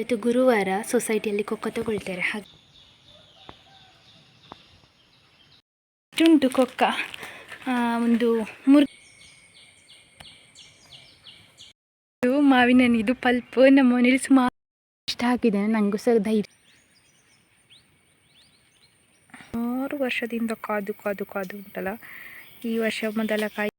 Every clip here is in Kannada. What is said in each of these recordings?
ಇವತ್ತು ಗುರುವಾರ ಸೊಸೈಟಿಯಲ್ಲಿ ಕೊಕ್ಕ ತಗೊಳ್ತಾರೆ. ಹಾಗೆ ಉಂಟು ಕೊಕ್ಕ ಒಂದು ಮೂರು ಮಾವಿನ ಇದು ಪಲ್ಪ್. ನಮ್ಮ ಮನೇಲಿ ಸುಮಾರು ಇಷ್ಟ ಹಾಕಿದ್ದೇನೆ ನನಗೂ ಸಹ ಧೈರ್ಯ. ಆರು ವರ್ಷದಿಂದ ಕಾದು ಕಾದು ಕಾದು ಉಂಟಲ್ಲ. ಈ ವರ್ಷ ಮೊದಲ ಕಾಯಿ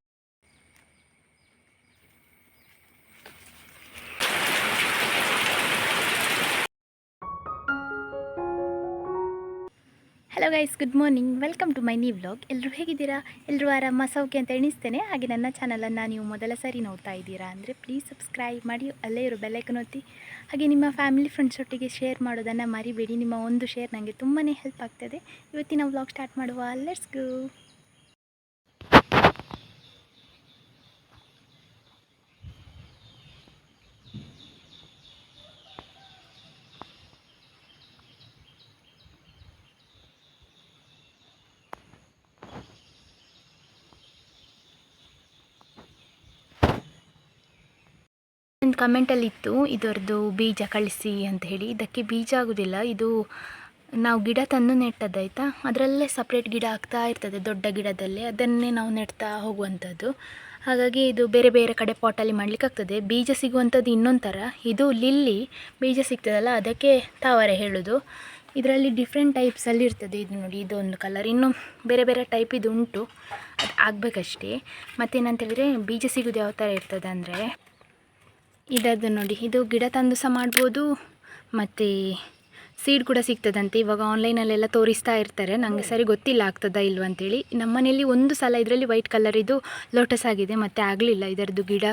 guys good morning welcome to my new vlog ಎಲ್ಲರೂ ಹೇಗಿದ್ದೀರಾ? ಎಲ್ಲರೂ ಆರಾಮ? ಸೌಖ್ಯ ಅಂತ ಎಣಿಸ್ತೇನೆ. ಹಾಗೆ ನನ್ನ ಚಾನಲನ್ನು ನೀವು ಮೊದಲ ಸಾರಿ ನೋಡ್ತಾ ಇದ್ದೀರಾ ಅಂದರೆ ಪ್ಲೀಸ್ ಸಬ್ಸ್ಕ್ರೈಬ್ ಮಾಡಿ, ಅಲ್ಲೇ ಇರೋ ಬೆಲ್ಲೈಕನ್ ಒತ್ತಿ. ಹಾಗೆ ನಿಮ್ಮ ಫ್ಯಾಮಿಲಿ ಫ್ರೆಂಡ್ಸ್ ಒಟ್ಟಿಗೆ ಶೇರ್ ಮಾಡೋದನ್ನು ಮರಿಬೇಡಿ. ನಿಮ್ಮ ಒಂದು ಶೇರ್ ನನಗೆ ತುಂಬಾ ಹೆಲ್ಪ್ ಆಗ್ತದೆ. ಇವತ್ತಿನ ವ್ಲಾಗ್ ಸ್ಟಾರ್ಟ್ ಮಾಡುವ. ಲೆಟ್ಸ್ ಗೋ ಒಂದು ಕಮೆಂಟಲ್ಲಿ ಇತ್ತು ಇದರದ್ದು ಬೀಜ ಕಳಿಸಿ ಅಂತ ಹೇಳಿ. ಇದಕ್ಕೆ ಬೀಜ ಆಗೋದಿಲ್ಲ. ಇದು ನಾವು ಗಿಡ ತಂದು ನೆಟ್ಟದ್ದಾಯ್ತಾ ಅದರಲ್ಲೇ ಸಪ್ರೇಟ್ ಗಿಡ ಆಗ್ತಾ ಇರ್ತದೆ, ದೊಡ್ಡ ಗಿಡದಲ್ಲೇ. ಅದನ್ನೇ ನಾವು ನೆಡ್ತಾ ಹೋಗುವಂಥದ್ದು. ಹಾಗಾಗಿ ಇದು ಬೇರೆ ಬೇರೆ ಕಡೆ ಪಾಟಲ್ಲಿ ಮಾಡಲಿಕ್ಕೆ ಆಗ್ತದೆ. ಬೀಜ ಸಿಗುವಂಥದ್ದು ಇನ್ನೊಂದು ಥರ ಇದು ಲಿಲ್ಲಿ ಬೀಜ ಸಿಗ್ತದಲ್ಲ, ಅದಕ್ಕೆ ತಾವರೆ ಹೇಳೋದು. ಇದರಲ್ಲಿ ಡಿಫ್ರೆಂಟ್ ಟೈಪ್ಸಲ್ಲಿ ಇರ್ತದೆ. ಇದು ನೋಡಿ, ಇದೊಂದು ಕಲರ್ ಇನ್ನು ಬೇರೆ ಬೇರೆ ಟೈಪ್ ಇದು ಉಂಟು. ಅದು ಆಗಬೇಕಷ್ಟೇ. ಮತ್ತೇನಂತೇಳಿದರೆ ಬೀಜ ಸಿಗೋದು ಯಾವ ಥರ ಇರ್ತದೆ ಅಂದರೆ ಇದದ್ದು ನೋಡಿ, ಇದು ಗಿಡ ತಂದು ಸಹ ಮಾಡ್ಬೋದು, ಮತ್ತು ಸೀಡ್ ಕೂಡ ಸಿಗ್ತದಂತೆ. ಇವಾಗ ಆನ್ಲೈನಲ್ಲೆಲ್ಲ ತೋರಿಸ್ತಾ ಇರ್ತಾರೆ. ನನಗೆ ಸರಿ ಗೊತ್ತಿಲ್ಲ ಆಗ್ತದಾ ಇಲ್ವಾ ಅಂತೇಳಿ. ನಮ್ಮನೇಲಿ ಒಂದು ಸಲ ಇದರಲ್ಲಿ ವೈಟ್ ಕಲರ್ ಇದು ಲೋಟಸ್ ಆಗಿದೆ, ಮತ್ತು ಆಗಲಿಲ್ಲ ಇದರದ್ದು ಗಿಡ.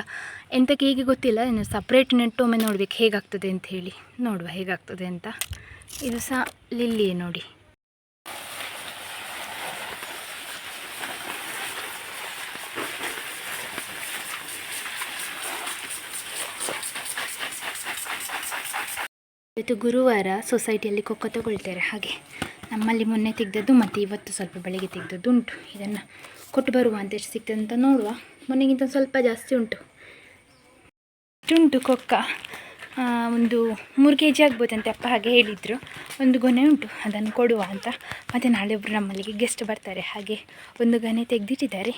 ಎಂತಕ್ಕೆ ಹೀಗೆ ಗೊತ್ತಿಲ್ಲ, ಇನ್ನು ಸಪ್ರೇಟ್ ನೆಟ್ಟು ಒಮ್ಮೆ ನೋಡ್ಬೇಕು ಹೇಗಾಗ್ತದೆ ಅಂತ ಹೇಳಿ. ನೋಡುವ ಹೇಗಾಗ್ತದೆ ಅಂತ. ಇದು ಸಹ ಲಿಲ್ಲಿಯೇ ನೋಡಿ. ಇವತ್ತು ಗುರುವಾರ ಸೊಸೈಟಿಯಲ್ಲಿ ಕೊಕ್ಕ ತಗೊಳ್ತಾರೆ. ಹಾಗೆ ನಮ್ಮಲ್ಲಿ ಮೊನ್ನೆ ತೆಗೆದದ್ದು ಮತ್ತು ಇವತ್ತು ಸ್ವಲ್ಪ ಬೆಳಗ್ಗೆ ತೆಗೆದದ್ದು ಉಂಟು. ಇದನ್ನು ಕೊಟ್ಟು ಬರುವ ಅಂತ ಎಷ್ಟು ಸಿಗ್ತದೆ ಅಂತ ನೋಡುವ. ಮೊನ್ನೆಗಿಂತ ಸ್ವಲ್ಪ ಜಾಸ್ತಿ ಉಂಟು. ಉಂಟು ಕೊಕ್ಕ. ಒಂದು ಮೂರು ಕೆ ಜಿ ಆಗ್ಬೋದಂತೆ ಅಪ್ಪ ಹಾಗೆ ಹೇಳಿದರು. ಒಂದು ಗೊನೆ ಉಂಟು, ಅದನ್ನು ಕೊಡುವ ಅಂತ. ಮತ್ತು ನಾಳೆ ಒಬ್ಬರು ನಮ್ಮಲ್ಲಿಗೆ ಗೆಸ್ಟ್ ಬರ್ತಾರೆ. ಹಾಗೆ ಒಂದು ಗೊನೆ ತೆಗೆದಿಟ್ಟಿದ್ದಾರೆ.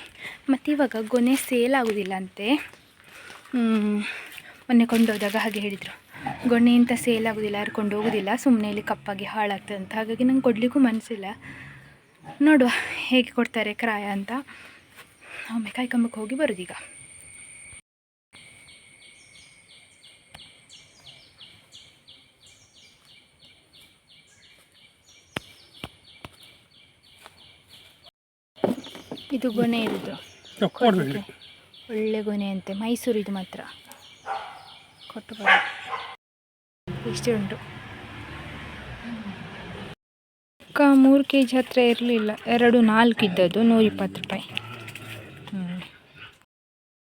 ಮತ್ತು ಇವಾಗ ಗೊನೆ ಸೇಲ್ ಆಗೋದಿಲ್ಲ ಅಂತೆ. ಮೊನ್ನೆ ಕೊಂಡೋದಾಗ ಹಾಗೆ ಹೇಳಿದರು. ಗೊನೆ ಇಂಥ ಸೇಲ್ ಆಗೋದಿಲ್ಲ ಯಾರು ಕೊಂಡೋಗೋದಿಲ್ಲ ಸುಮ್ಮನೆ ಇಲ್ಲಿ ಕಪ್ಪಾಗಿ ಹಾಳಾಗ್ತದೆ ಅಂತ. ಹಾಗಾಗಿ ನಂಗೆ ಕೊಡಲಿಕ್ಕೂ ಮನಸ್ಸಿಲ್ಲ ನೋಡುವ ಹೇಗೆ ಕೊಡ್ತಾರೆ ಕ್ರಾಯ ಅಂತ. ಒಮ್ಮೆ ಕಾಯ್ಕೊಂಬಕ್ಕೆ ಹೋಗಿ ಬರೋದೀಗ. ಇದು ಗೊನೆ ಇರೋದು. ಒಳ್ಳೆ ಗೊನೆ ಅಂತೆ. ಇದು ಮಾತ್ರ. ಕೊಟ್ಟು ಬರ ಇಷ್ಟೇ ಉಂಟು. ಅಕ್ಕ ಮೂರು ಕೆ ಜಿ ಹತ್ತಿರ ಇರಲಿಲ್ಲ ಎರಡು ನಾಲ್ಕು ಇದ್ದದ್ದು ನೂರಿಪ್ಪತ್ತು ರೂಪಾಯಿ.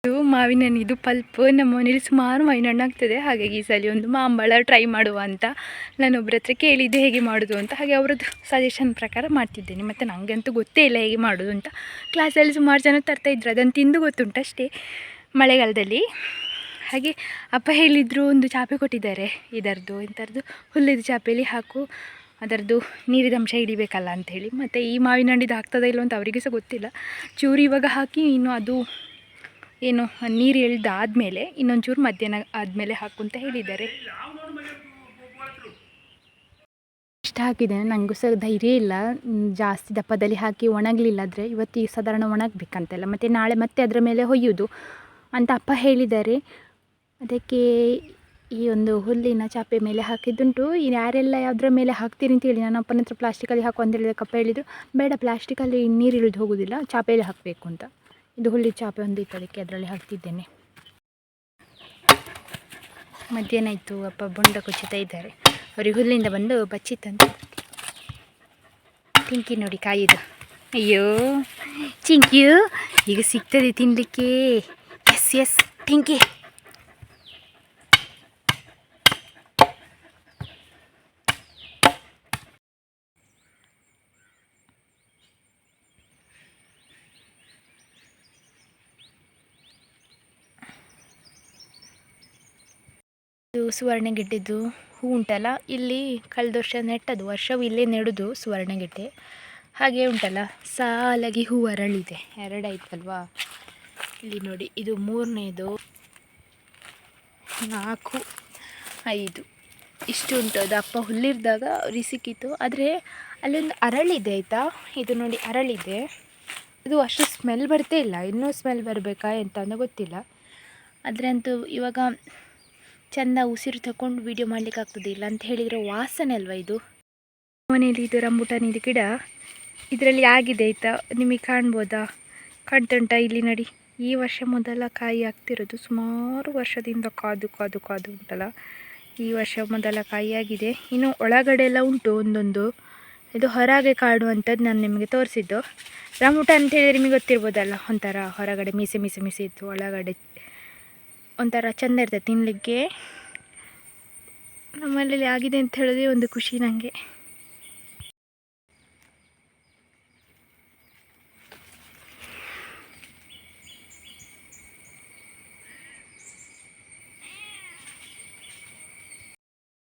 ಇದು ಮಾವಿನ ಹಣ್ಣು, ಇದು ಪಲ್ಪ್. ನಮ್ಮ ಮನೇಲಿ ಸುಮಾರು ಮಾವಿನ ಹಣ್ಣು ಆಗ್ತದೆ. ಹಾಗಾಗಿ ಈ ಸಲ ಒಂದು ಮಾಂಬಳ ಟ್ರೈ ಮಾಡುವ ಅಂತ ನಾನೊಬ್ಬರ ಹತ್ರ ಕೇಳಿದ್ದೆ ಹೇಗೆ ಮಾಡೋದು ಅಂತ. ಹಾಗೆ ಅವರದ್ದು ಸಜೆಷನ್ ಪ್ರಕಾರ ಮಾಡ್ತಿದ್ದೇನೆ. ಮತ್ತು ನನಗಂತೂ ಗೊತ್ತೇ ಇಲ್ಲ ಹೇಗೆ ಮಾಡೋದು ಅಂತ. ಕ್ಲಾಸಲ್ಲಿ ಸುಮಾರು ಜನ ತರ್ತಾ ಇದ್ರು. ಅದನ್ನು ತಿಂದು ಗೊತ್ತುಂಟು ಅಷ್ಟೇ ಮಳೆಗಾಲದಲ್ಲಿ. ಹಾಗೆ ಅಪ್ಪ ಹೇಳಿದರು ಒಂದು ಚಾಪೆ ಕೊಟ್ಟಿದ್ದಾರೆ ಇದರದ್ದು ಇಂಥದ್ದು ಹುಲ್ಲಿದ ಚಾಪೆಯಲ್ಲಿ ಹಾಕು ಅದರದ್ದು ನೀರಿದ ಅಂಶ ಹಿಡಿಬೇಕಲ್ಲ ಅಂಥೇಳಿ. ಮತ್ತು ಈ ಮಾವಿನ ಹಣ್ಣಿದು ಆಗ್ತದ ಇಲ್ಲ ಅಂತ ಅವರಿಗೆ ಸಹ ಗೊತ್ತಿಲ್ಲ. ಚೂರು ಇವಾಗ ಹಾಕಿ, ಇನ್ನು ಅದು ಏನು, ನೀರು ಎಳ್ದಾದಮೇಲೆ ಇನ್ನೊಂದು ಚೂರು ಮಧ್ಯಾಹ್ನ ಆದಮೇಲೆ ಹಾಕು ಅಂತ ಹೇಳಿದ್ದಾರೆ. ಇಷ್ಟ ಹಾಕಿದ್ದೇನೆ ನನಗೂ ಸಹ ಧೈರ್ಯ ಇಲ್ಲ. ಜಾಸ್ತಿ ದಪ್ಪದಲ್ಲಿ ಹಾಕಿ ಒಣಗಲಿಲ್ಲ ಆದರೆ ಇವತ್ತು ಸಾಧಾರಣ ಒಣಗಬೇಕಂತೆಲ್ಲ ಮತ್ತು ನಾಳೆ ಮತ್ತೆ ಅದರ ಮೇಲೆ ಹೊಯ್ಯೋದು ಅಂತ ಅಪ್ಪ ಹೇಳಿದ್ದಾರೆ. ಅದಕ್ಕೆ ಈ ಒಂದು ಹುಲ್ಲಿನ ಚಾಪೆ ಮೇಲೆ ಹಾಕಿದ್ದುಂಟು. ಯಾರೆಲ್ಲ ಯಾವುದ್ರ ಮೇಲೆ ಹಾಕ್ತೀರಿ ಅಂತ ಹೇಳಿ ನಾನು ಅಪ್ಪನ ಹತ್ರ ಪ್ಲಾಸ್ಟಿಕಲ್ಲಿ ಹಾಕು ಅಂತ ಹೇಳಿದ ಕಪ್ಪ ಹೇಳಿದರು ಬೇಡ ಪ್ಲಾಸ್ಟಿಕಲ್ಲಿ ನೀರು ಇಳಿದು ಹೋಗೋದಿಲ್ಲ. ಚಾಪೆಯಲ್ಲಿ ಹಾಕಬೇಕು ಅಂತ. ಇದು ಹುಲ್ಲಿ ಚಾಪೆ ಒಂದು ಇತ್ತು, ಅದಕ್ಕೆ ಅದರಲ್ಲಿ ಹಾಕ್ತಿದ್ದೇನೆ. ಮಧ್ಯಾಹ್ನ ಇತ್ತು ಅಪ್ಪ ಬೊಂಡ ಕುಚ್ಚುತ್ತಾ ಇದ್ದಾರೆ. ಅವ್ರಿಗೆ ಹುಲ್ಲಿಂದ ಬಂದು ಬಚ್ಚಿತ್ತಂತೆ ತಿಂಕಿ ನೋಡಿ ಕಾಯಿದು. ಅಯ್ಯೋ, ಚಿಂಕಿಯು, ಈಗ ಸಿಗ್ತದೆ ತಿನ್ನಲಿಕ್ಕೆ ಎಸ್ ಎಸ್ ಟಿಂಕಿ ಇದು ಸುವರ್ಣಗೆಡ್ಡೆದು ಹೂ ಉಂಟಲ್ಲ? ಇಲ್ಲಿ ಕಳೆದ ವರ್ಷ ನೆಟ್ಟದು, ವರ್ಷವು ಇಲ್ಲೇ ನೆಡೋದು ಸುವರ್ಣಗೆಡ್ಡೆ. ಹಾಗೆ ಉಂಟಲ್ಲ? ಸಾಲಾಗಿ ಹೂ ಅರಳಿದೆ. ಎರಡಾಯ್ತಲ್ವಾ? ಇಲ್ಲಿ ನೋಡಿ, ಇದು ಮೂರನೇದು, ನಾಲ್ಕು, ಐದು. ಇಷ್ಟು ಉಂಟು. ಅದು ಅಪ್ಪ ಹುಲ್ಲಿರಿದಾಗ ಸಿಕ್ಕಿತ್ತು. ಆದರೆ ಅಲ್ಲೊಂದು ಅರಳಿದೆ, ಆಯಿತಾ? ಇದು ನೋಡಿ ಅರಳಿದೆ. ಇದು ಅಷ್ಟು ಸ್ಮೆಲ್ ಬರ್ತೇ ಇಲ್ಲ. ಇನ್ನೂ ಸ್ಮೆಲ್ ಬರಬೇಕಾ ಎಂತ ಅಂತ ಗೊತ್ತಿಲ್ಲ. ಆದರೆ ಅಂತೂ ಇವಾಗ ಚೆಂದ ಉಸಿರು ತಗೊಂಡು ವೀಡಿಯೋ ಮಾಡ್ಲಿಕ್ಕೆ ಆಗ್ತದಿಲ್ಲ ಅಂತ ಹೇಳಿದರೆ ವಾಸನೆ ಅಲ್ವಾ ಇದು? ಮನೆಯಲ್ಲಿ ಇದು ರಂಬುಟಾನ್ ಇದು ಗಿಡ ಇದರಲ್ಲಿ ಆಗಿದೆ ಆಯಿತಾ? ನಿಮಗೆ ಕಾಣ್ಬೋದಾ? ಕಾಣ್ತುಂಟಾ ಇಲ್ಲಿ ನೋಡಿ. ಈ ವರ್ಷ ಮೊದಲ ಕಾಯಿ ಆಗ್ತಿರೋದು ಸುಮಾರು ವರ್ಷದಿಂದ ಕಾದು ಕಾದು ಕಾದು ಉಂಟಲ್ಲ? ಈ ವರ್ಷ ಮೊದಲ ಕಾಯಿ ಆಗಿದೆ. ಇನ್ನು ಒಳಗಡೆ ಎಲ್ಲ ಉಂಟು ಒಂದೊಂದು. ಇದು ಹೊರಗೆ ಕಾಡುವಂಥದ್ದು ನಾನು ನಿಮಗೆ ತೋರಿಸಿದ್ದು. ರಾಮುಟ ಅಂತ ಹೇಳಿದರೆ ನಿಮಗೆ ಗೊತ್ತಿರ್ಬೋದಲ್ಲ? ಒಂಥರ ಹೊರಗಡೆ ಮೀಸೆ ಮೀಸೆ ಮೀಸೆ ಇತ್ತು, ಒಳಗಡೆ ಒಂಥರ ಚೆಂದ ಇರ್ತದೆ ತಿನ್ನಲಿಕ್ಕೆ ನಮ್ಮಲ್ಲಿ ಆಗಿದೆ ಅಂತ ಹೇಳಿದ್ರೆ ಒಂದು ಖುಷಿ ನನಗೆ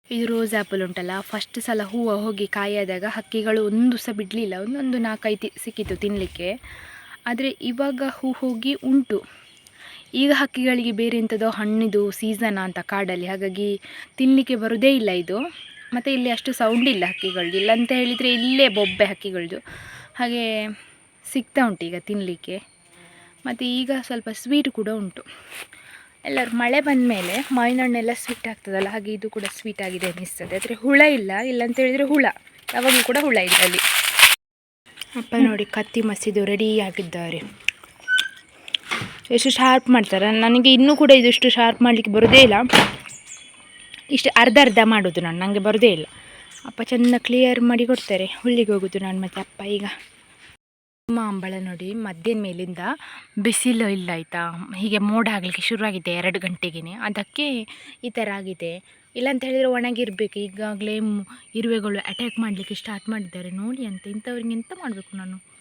ಇದು ರೋಸ್ ಆ್ಯಪಲ್ ಉಂಟಲ್ಲ ಫಸ್ಟ್ ಸಲ ಹೂವು ಹೋಗಿ ಕಾಯಾದಾಗ ಹಕ್ಕಿಗಳು ಒಂದು ಸಹ ಬಿಡಲಿಲ್ಲ, ಒಂದೊಂದು ನಾಲ್ಕೈದು ಸಿಕ್ಕಿತ್ತು ತಿನ್ನಲಿಕ್ಕೆ ಆದರೆ ಇವಾಗ ಹೂ ಹೋಗಿ ಉಂಟು. ಈಗ ಹಕ್ಕಿಗಳಿಗೆ ಬೇರೆ ಎಂಥದೋ ಹಣ್ಣಿದು ಸೀಸನ್ ಅಂತ ಕಾಡಲ್ಲಿ. ಹಾಗಾಗಿ ತಿನ್ನಲಿಕ್ಕೆ ಬರೋದೇ ಇಲ್ಲ ಇದು. ಮತ್ತು ಇಲ್ಲಿ ಅಷ್ಟು ಸೌಂಡ್ ಇಲ್ಲ ಹಕ್ಕಿಗಳಿಗೆ. ಇಲ್ಲ ಅಂತ ಹೇಳಿದರೆ ಇಲ್ಲೇ ಬೊಬ್ಬೆ ಹಕ್ಕಿಗಳದ್ದು ಹಾಗೆ ಸಿಗ್ತಾ ಉಂಟು ಈಗ ತಿನ್ನಲಿಕ್ಕೆ ಮತ್ತು ಈಗ ಸ್ವಲ್ಪ ಸ್ವೀಟ್ ಕೂಡ ಉಂಟು. ಎಲ್ಲರೂ ಮಳೆ ಬಂದ ಮೇಲೆ ಮಾವಿನ ಹಣ್ಣೆಲ್ಲ ಸ್ವೀಟ್ ಆಗ್ತದಲ್ಲ, ಹಾಗೆ ಇದು ಕೂಡ ಸ್ವೀಟ್ ಆಗಿದೆ ಅನ್ನಿಸ್ತದೆ. ಆದರೆ ಹುಳ ಇಲ್ಲ. ಇಲ್ಲ ಅಂತ ಹೇಳಿದರೆ ಹುಳ. ಯಾವಾಗಲೂ ಕೂಡ ಹುಳ ಇಲ್ಲ ಅಲ್ಲಿ. ಅಪ್ಪ ನೋಡಿ ಕತ್ತಿ ಮಸಿದು ರೆಡಿ ಆಗಿದ್ದಾರೆ. ಎಷ್ಟು ಶಾರ್ಪ್ ಮಾಡ್ತಾರೆ? ನನಗೆ ಇನ್ನೂ ಕೂಡ ಇದಿಷ್ಟು ಶಾರ್ಪ್ ಮಾಡಲಿಕ್ಕೆ ಬರೋದೇ ಇಲ್ಲ. ಇಷ್ಟು ಅರ್ಧ ಅರ್ಧ ಮಾಡೋದು ನಾನು ನನಗೆ ಬರೋದೇ ಇಲ್ಲ. ಅಪ್ಪ ಚೆಂದ ಕ್ಲಿಯರ್ ಮಾಡಿ ಕೊಡ್ತಾರೆ. ಹುಲ್ಲಿಗೆ ಹೋಗೋದು ನಾನು ಮತ್ತು ಅಪ್ಪ ಈಗ. ಮಾಂಬಳ ನೋಡಿ ಮಧ್ಯಾಹ್ನ ಮೇಲಿಂದ ಬಿಸಿಲು ಇಲ್ಲ ಆಯಿತಾ? ಹೀಗೆ ಮೋಡ ಆಗಲಿಕ್ಕೆ ಶುರುವಾಗಿದೆ ಎರಡು ಗಂಟೆಗೇ ಅದಕ್ಕೆ ಈ ಥರ ಆಗಿದೆ. ಇಲ್ಲ ಅಂತ ಹೇಳಿದರೆ ಒಣಗಿರಬೇಕು. ಈಗಾಗಲೇ ಇರುವೆಗಳು ಅಟ್ಯಾಕ್ ಮಾಡಲಿಕ್ಕೆ ಸ್ಟಾರ್ಟ್ ಮಾಡಿದ್ದಾರೆ. ನೋಡಿ ಅಂತ ಇಂಥವ್ರಿಗೆ ಎಂತ ಮಾಡಬೇಕು ನಾನು.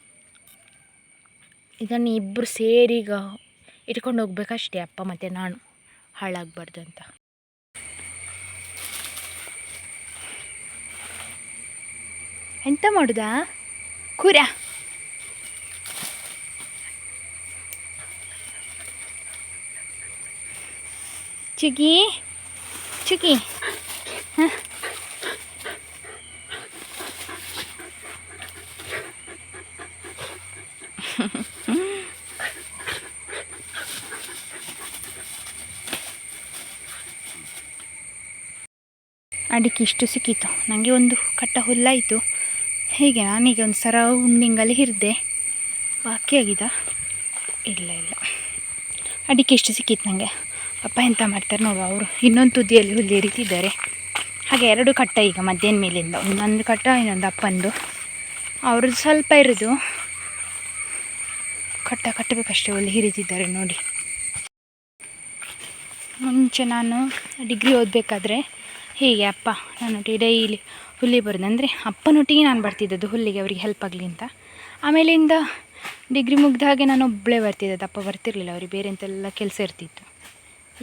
ಇದನ್ನು ಇಬ್ಬರು ಸೇರಿ ಈಗ ಇಟ್ಕೊಂಡು ಹೋಗ್ಬೇಕಷ್ಟೇ ಅಪ್ಪ ಮತ್ತು ನಾನು. ಹಾಳಾಗಬಾರ್ದು ಅಂತ. ಎಂತ ಮಾಡುದಾ? ಕುರ. ಚುಗಿ ಚುಗಿ ಹ? ಅಡಿಕೆ ಇಷ್ಟು ಸಿಕ್ಕಿತ್ತು ನನಗೆ ಒಂದು ಕಟ್ಟ ಹುಲ್ಲಾಯಿತು. ಹೀಗೆ ನಾನೀಗ ಒಂದು ಸರೌಂಡಿಂಗಲ್ಲಿ ಹಿರಿದೆ ಬಾಕಿ ಆಗಿದ? ಇಲ್ಲ ಇಲ್ಲ. ಅಡಿಕೆ ಇಷ್ಟು ಸಿಕ್ಕಿತ್ತು ನನಗೆ ಅಪ್ಪ ಎಂತ ಮಾಡ್ತಾರೆ ನೋಡುವ ಅವರು. ಇನ್ನೊಂದು ತುದಿಯಲ್ಲಿ ಹುಲ್ಲು ಇರಿತಿದ್ದಾರೆ. ಹಾಗೆ ಎರಡು ಕಟ್ಟ ಈಗ ಮಧ್ಯಾಹ್ನ ಮೇಲಿಂದ. ಒಂದೊಂದು ಕಟ್ಟ, ಇನ್ನೊಂದು ಅಪ್ಪಂದು. ಅವ್ರದ್ದು ಸ್ವಲ್ಪ ಇರೋದು. ಕಟ್ಟ ಕಟ್ಟಬೇಕಷ್ಟೇ ಹುಲ್ಲು ಹಿರಿತಿದ್ದಾರೆ ನೋಡಿ. ಮುಂಚೆ ನಾನು ಡಿಗ್ರಿ ಓದಬೇಕಾದ್ರೆ ಹೀಗೆ ಅಪ್ಪ, ನನ್ನೊಟ್ಟಿಗೆ ಡೈಲಿ ಹುಲ್ಲಿ ಬರೋದು ಅಂದರೆ ಅಪ್ಪನೊಟ್ಟಿಗೆ ನಾನು ಬರ್ತಿದ್ದದ್ದು ಹುಲ್ಲಿಗೆ ಅವರಿಗೆ ಹೆಲ್ಪ್ ಆಗಲಿ ಅಂತ. ಆಮೇಲಿಂದ ಡಿಗ್ರಿ ಮುಗ್ದ ಹಾಗೆ ನಾನು ಒಬ್ಬಳೇ ಬರ್ತಿದ್ದದ್ದು, ಅಪ್ಪ ಬರ್ತಿರಲಿಲ್ಲ, ಅವ್ರಿಗೆ ಬೇರೆ ಅಂತೆಲ್ಲ ಕೆಲಸ ಇರ್ತಿತ್ತು.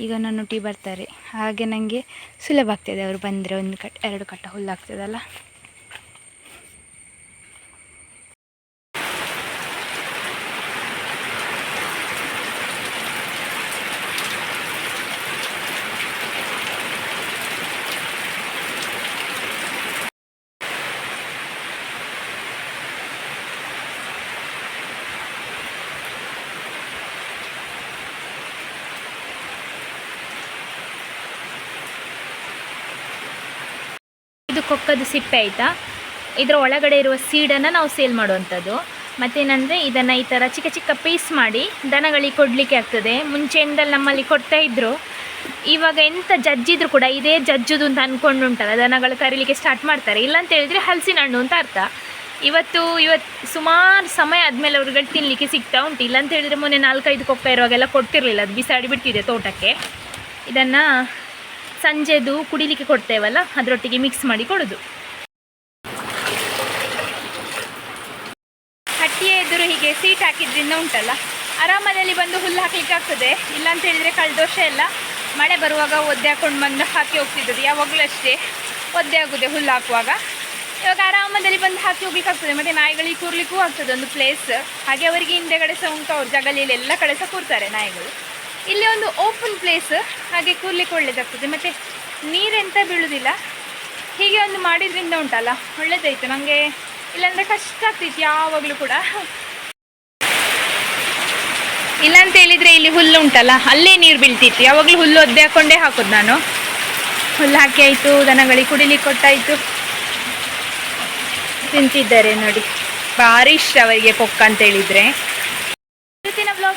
ಈಗ ನನ್ನೊಟ್ಟಿಗೆ ಬರ್ತಾರೆ. ಹಾಗೆ ನನಗೆ ಸುಲಭ ಆಗ್ತದೆ, ಅವರು ಬಂದರೆ ಒಂದು ಕಟ್, ಎರಡು ಕಟ್ಟ ಹುಲ್ಲು ಕೊಕ್ಕದ ಸಿಪ್ಪೆ ಆಯಿತಾ? ಇದರ ಒಳಗಡೆ ಇರುವ ಸೀಡನ್ನು ನಾವು ಸೇಲ್ ಮಾಡುವಂಥದ್ದು. ಮತ್ತೇನಂದರೆ ಇದನ್ನು ಈ ಥರ ಚಿಕ್ಕ ಚಿಕ್ಕ ಪೀಸ್ ಮಾಡಿ ದನಗಳಿಗೆ ಕೊಡಲಿಕ್ಕೆ ಆಗ್ತದೆ. ಮುಂಚೆಯಿಂದಲೇ ನಮ್ಮಲ್ಲಿ ಕೊಡ್ತಾ ಇದ್ದರು ಇವಾಗ ಎಂಥ ಜಜ್ಜಿದ್ರು ಕೂಡ ಇದೇ ಜಜ್ಜುದು ಅಂತ ಅಂದ್ಕೊಂಡು ಉಂಟಲ್ಲ, ದನಗಳು ಕರೀಲಿಕ್ಕೆ ಸ್ಟಾರ್ಟ್ ಮಾಡ್ತಾರೆ. ಇಲ್ಲ ಅಂತ ಹೇಳಿದರೆ ಹಲಸಿನ ಹಣ್ಣು ಅಂತ ಅರ್ಥ. ಇವತ್ತು ಇವತ್ತು ಸುಮಾರು ಸಮಯ ಆದಮೇಲೆ ಅವ್ರುಗಳು ತಿನ್ನಲಿಕ್ಕೆ ಸಿಗ್ತಾ ಉಂಟು. ಇಲ್ಲ ಅಂತ ಹೇಳಿದರೆ ಮೊನ್ನೆ ನಾಲ್ಕೈದು ಕೊಕ್ಕ ಇರುವಾಗೆಲ್ಲ ಕೊಡ್ತಿರಲಿಲ್ಲ. ಅದು ಬಿಸಾಡಿ ಬಿಡ್ತಿದೆ ತೋಟಕ್ಕೆ. ಇದನ್ನು ಸಂಜೆದು ಕುಡಿಲಿಕ್ಕೆ ಕೊಡ್ತೇವಲ್ಲ, ಅದರೊಟ್ಟಿಗೆ ಮಿಕ್ಸ್ ಮಾಡಿ ಕೊಡೋದು. ಹಟ್ಟಿಯ ಎದುರು ಹೀಗೆ ಸೀಟ್ ಹಾಕಿದ್ರಿಂದ ಉಂಟಲ್ಲ, ಆರಾಮದಲ್ಲಿ ಬಂದು ಹುಲ್ಲು ಹಾಕ್ಲಿಕ್ಕೆ ಆಗ್ತದೆ. ಇಲ್ಲ ಅಂತ ಹೇಳಿದರೆ ಕಳೆದ ವರ್ಷ ಎಲ್ಲ ಮಳೆ ಬರುವಾಗ ಒದ್ದೆ ಹಾಕೊಂಡು ಬಂದು ಹಾಕಿ ಹೋಗ್ತಿದ್ದದು ಯಾವಾಗಲೂ ಅಷ್ಟೇ ಒದ್ದೆ ಆಗುದೆ ಹುಲ್ಲು ಹಾಕುವಾಗ. ಇವಾಗ ಆರಾಮದಲ್ಲಿ ಬಂದು ಹಾಕಿ ಹೋಗ್ಲಿಕ್ಕೆ ಆಗ್ತದೆ. ಮತ್ತೆ ನಾಯಿಗಳಿಗೆ ಕೂರ್ಲಿಕ್ಕೂ ಆಗ್ತದೆ ಒಂದು ಪ್ಲೇಸ್ ಹಾಗೆ ಅವರಿಗೆ ಹಿಂದೆಗಡೆ ಸಹ ಉಂಟು. ಅವ್ರ ಜಗಲಿಯಲ್ಲಿ ಎಲ್ಲ ಕಡೆ ಕೂರ್ತಾರೆ ನಾಯಿಗಳು. ಇಲ್ಲಿ ಒಂದು ಓಪನ್ ಪ್ಲೇಸ್ ಹಾಗೆ ಕೂರ್ಲಿಕ್ಕೆ ಒಳ್ಳೇದಾಗ್ತದೆ ಮತ್ತು ನೀರೆಂತ ಬೀಳುವುದಿಲ್ಲ ಹೀಗೆ ಒಂದು ಮಾಡಿದ್ರಿಂದ ಉಂಟಲ್ಲ, ಒಳ್ಳೇದಾಯ್ತು ನನಗೆ ಇಲ್ಲಾಂದರೆ ಕಷ್ಟ ಆಗ್ತಿತ್ತು ಯಾವಾಗಲೂ ಕೂಡ. ಇಲ್ಲ ಅಂತ ಹೇಳಿದ್ರೆ ಇಲ್ಲಿ ಹುಲ್ಲು ಉಂಟಲ್ಲ, ಅಲ್ಲೇ ನೀರು ಬೀಳ್ತಿತ್ತು. ಯಾವಾಗಲೂ ಹುಲ್ಲು ಒದ್ದೆ ಹಾಕೊಂಡೇ ಹಾಕೋದು ನಾನು. ಹುಲ್ಲು ಹಾಕಿ ಆಯಿತು, ದನಗಳಿಗೆ ಕುಡಿಲಿಕ್ಕೆ ಕೊಟ್ಟಾಯಿತು. ತಿಂತಿದ್ದಾರೆ ನೋಡಿ. ಭಾರಿ ಇಷ್ಟ ಅವರಿಗೆ ಕೊಕ್ಕ ಅಂತ ಹೇಳಿದ್ರೆ.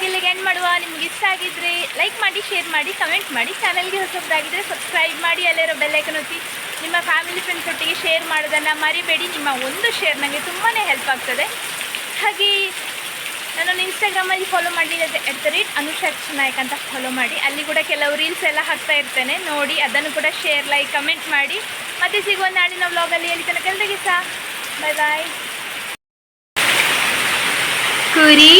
ಇಲ್ಲಿಗೆ ಎಂಡ್ ಮಾಡುವ. ನಿಮ್ಗೆ ಇಷ್ಟ ಆಗಿದ್ರೆ ಲೈಕ್ ಮಾಡಿ ಶೇರ್ ಮಾಡಿ ಕಮೆಂಟ್ ಮಾಡಿ. ಚಾನಲ್ಗೆ ಹೊಸದಾಗಿದ್ದರೆ ಸಬ್ಸ್ಕ್ರೈಬ್ ಮಾಡಿ ಅಲ್ಲಿರೋ ಬೆಲ್ಲೈಕನ್ ಒತ್ತಿ. ನಿಮ್ಮ ಫ್ಯಾಮಿಲಿ ಫ್ರೆಂಡ್ಸ್ ಒಟ್ಟಿಗೆ ಶೇರ್ ಮಾಡೋದನ್ನು ಮರಿಬೇಡಿ. ನಿಮ್ಮ ಒಂದು ಶೇರ್ ನನಗೆ ತುಂಬಾ ಹೆಲ್ಪ್ ಆಗ್ತದೆ. ಹಾಗೆ ನನ್ನನ್ನು ಇನ್ಸ್ಟಾಗ್ರಾಮಲ್ಲಿ ಫಾಲೋ ಮಾಡಿ ಎಟ್ ದ ರೇಟ್ ನಾಯಕ್ ಅಂತ ಫಾಲೋ ಮಾಡಿ. ಅಲ್ಲಿ ಕೂಡ ಕೆಲವು ರೀಲ್ಸ್ ಎಲ್ಲ ಹಾಕ್ತಾ ಇರ್ತೇನೆ. ನೋಡಿ, ಅದನ್ನು ಕೂಡ ಶೇರ್ ಲೈಕ್ ಕಮೆಂಟ್ ಮಾಡಿ. ಮತ್ತೆ ಸಿಗುವ ನಾಳಿನ ವ್ಲಾಗಲ್ಲಿ ಎಲ್ಲಿ ತನಕ ಎಲ್ರಿಗೆ ಸಹ ಬಾಯ್ ಬಾಯ್ ಕುರಿ.